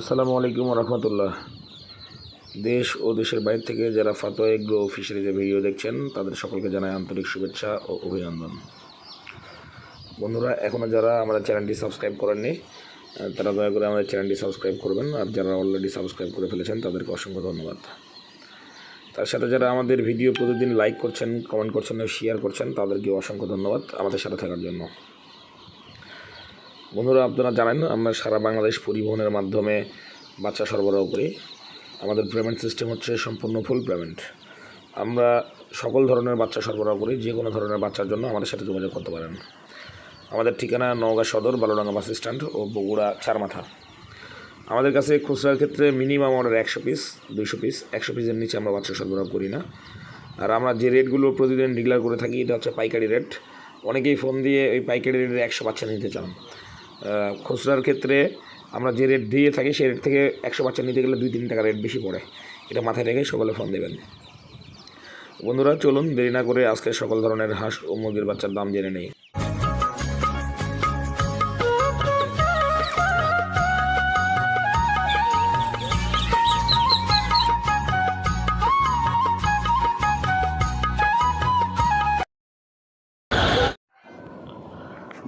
আসসালামু আলাইকুম রহমতুল্লাহ দেশ ও দেশের বাইরে থেকে যারা ফাতোয়া এগ্রো ফিশারিজের ভিডিও দেখছেন, তাদের সকলকে জানাই আন্তরিক শুভেচ্ছা ও অভিনন্দন। বন্ধুরা এখনও যারা আমাদের চ্যানেলটি সাবস্ক্রাইব করেননি তারা দয়া করে আমাদের চ্যানেলটি সাবস্ক্রাইব করবেন, আর যারা অলরেডি সাবস্ক্রাইব করে ফেলেছেন, তাদেরকে অসংখ্য ধন্যবাদ। তার সাথে যারা আমাদের ভিডিও প্রতিদিন লাইক করছেন, কমেন্ট করছেন, শেয়ার করছেন তাদেরকে অসংখ্য ধন্যবাদ আমাদের সাথে থাকার জন্য। বন্ধুরা, আপনারা জানেন, আমরা সারা বাংলাদেশ পরিবহনের মাধ্যমে বাচ্চা সরবরাহ করি। আমাদের পেমেন্ট সিস্টেম হচ্ছে সম্পূর্ণ ফুল পেমেন্ট আমরা সকল ধরনের বাচ্চা সরবরাহ করি, যে কোনো ধরনের বাচ্চার জন্য আমাদের সাথে যোগাযোগ করতে পারেন। আমাদের ঠিকানা নওগাঁ সদর, বালুডাঙ্গা বাস স্ট্যান্ড ও বগুড়া চারমাথা। আমাদের কাছে খুচরার ক্ষেত্রে মিনিমাম অর্ডার একশো পিস দুইশো পিস একশো পিসের নিচে আমরা বাচ্চা সরবরাহ করি না। আর আমরা যে রেটগুলো প্রতিদিন ডিক্লার করে থাকি, এটা হচ্ছে পাইকারি রেট অনেকেই ফোন দিয়ে ওই পাইকারি রেটে একশো বাচ্চা নিতে চান। খুচরার ক্ষেত্রে আমরা যে রেট দিয়ে থাকি সে রেট থেকে একশো বাচ্চা নিতে গেলে দুই, তিন টাকা রেট বেশি পড়ে। এটা মাথায় রেখে সকলে ফোন দেবেন বন্ধুরা, চলুন দেরি না করে আজকে সকল ধরনের হাঁস ও মুরগির বাচ্চার দাম জেনে নেই।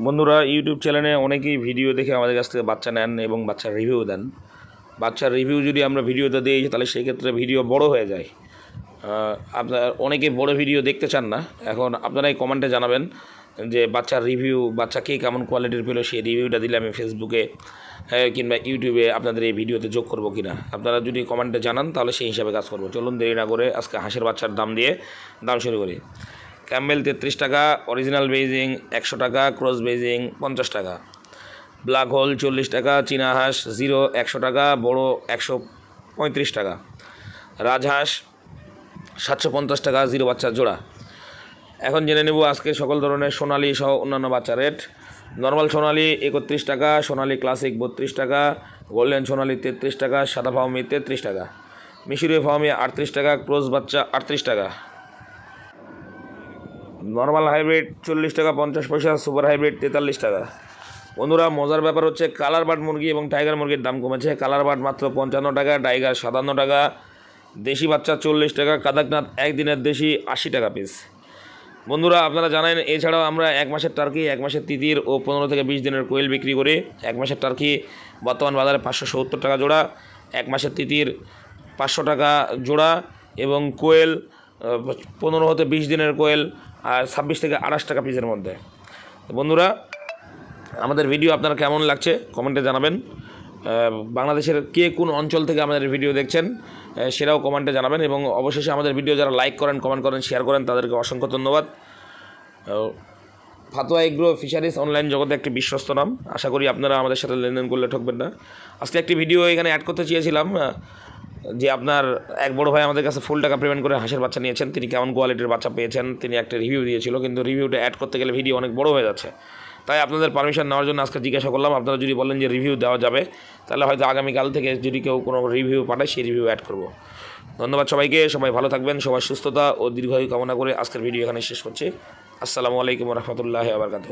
বন্ধুরা ইউটিউব চ্যানেলে অনেকেই ভিডিও দেখে আমাদের কাছ থেকে বাচ্চা নেন এবং বাচ্চার রিভিউ দেন। বাচ্চার রিভিউ যদি আমরা ভিডিওতে দিই, তাহলে সেই ক্ষেত্রে ভিডিও বড় হয়ে যায়। আপনার, অনেকে বড় ভিডিও দেখতে চান না। এখন আপনারাই কমেন্টে জানাবেন যে বাচ্চার রিভিউ বাচ্চা কে কেমন কোয়ালিটির পেল, সেই রিভিউটা দিলে আমি ফেসবুকে কিংবা ইউটিউবে আপনাদের এই ভিডিওতে যোগ করব কি না আপনারা যদি কমেন্টে জানান, তাহলে সেই হিসাবে কাজ করব। চলুন দেরি না করে আজকে হাঁসের বাচ্চার দাম দিয়ে দাম শুরু করি। ক্যাম্বেল তেত্রিশ টাকা অরিজিনাল বেজিং একশো টাকা, ক্রস বেজিং পঞ্চাশ টাকা। ব্ল্যাক হোল চল্লিশ টাকা, চীনা হাঁস জিরো একশো টাকা, বড় একশো পঁয়ত্রিশ টাকা। রাজহাঁস সাতশো পঞ্চাশ টাকা, জিরো বাচ্চা জোড়া। এখন জেনে নেব আজকে সকল ধরনের সোনালি সহ অন্যান্য বাচ্চা রেট। নর্মাল সোনালি একত্রিশ টাকা, সোনালি ক্লাসিক বত্রিশ টাকা, গোল্ডেন সোনালি তেত্রিশ টাকা, সাদা ফাউমি তেত্রিশ টাকা। মিশরীয় ফাউমি আটত্রিশ টাকা ক্রোজ বাচ্চা আটত্রিশ টাকা। নর্মাল হাইব্রিড চল্লিশ টাকা পঞ্চাশ পয়সা সুপার হাইব্রিড তেতাল্লিশ টাকা। বন্ধুরা, মজার ব্যাপার হচ্ছে কালার বার্ড মুরগি এবং টাইগার মুরগির দাম কমেছে। কালার বার্ড মাত্র পঞ্চান্ন টাকা টাইগার সাতান্ন টাকা, দেশি বাচ্চা চল্লিশ টাকা, কাদাকনাথ একদিনের দেশি আশি টাকা পিস বন্ধুরা, আপনারা জানেন, এছাড়াও আমরা এক মাসের টার্কি এক মাসের তিতির ও পনেরো থেকে বিশ দিনের কোয়েল বিক্রি করি। এক মাসের টার্কি বর্তমান বাজারে পাঁচশো সত্তর টাকা জোড়া, এক মাসের তিতির পাঁচশো টাকা জোড়া এবং কোয়েল পনেরো হতে বিশ দিনের কোয়েল আর ছাব্বিশ থেকে আঠাশ টাকা পিসের মধ্যে। বন্ধুরা, আমাদের ভিডিও আপনারা কেমন লাগছে কমেন্টে জানাবেন। বাংলাদেশের কে কোন অঞ্চল থেকে আমাদের ভিডিও দেখছেন সেটাও কমেন্টে জানাবেন এবং অবশেষে আমাদের ভিডিও যারা লাইক করেন কমেন্ট করেন শেয়ার করেন, তাদেরকে অসংখ্য ধন্যবাদ। ফাতোয়া এগ্রো ফিশারিজ অনলাইন জগতে একটি বিশ্বস্ত নাম। আশা করি আপনারা আমাদের সাথে লেনদেন করলে ঠকবেন না। আজকে একটি ভিডিও এখানে অ্যাড করতে চেয়েছিলাম যে আপনার এক বড় ভাই আমাদের কাছে ফুল টাকা পেমেন্ট করে হাঁসের বাচ্চা নিয়েছেন, তিনি কেমন কোয়ালিটির বাচ্চা পেয়েছেন, তিনি একটা রিভিউ দিয়েছিল, কিন্তু রিভিউটা অ্যাড করতে গেলে ভিডিও অনেক বড় হয়ে যাচ্ছে। তাই আপনাদের পারমিশন নেওয়ার জন্য আজকে জিজ্ঞাসা করলাম, আপনারা যদি বলেন যে রিভিউ দেওয়া যাবে, তাহলে হয়তো আগামীকাল থেকে যদি কেউ কোনো রিভিউ পাঠায়, সেই রিভিউ অ্যাড করব। ধন্যবাদ সবাইকে, সবাই ভালো থাকবেন, সবার সুস্থতা ও দীর্ঘায়ু কামনা করে আজকের ভিডিও এখানে শেষ করছি। আসসালামু আলাইকুম রহমতুল্লাহ আবরকাত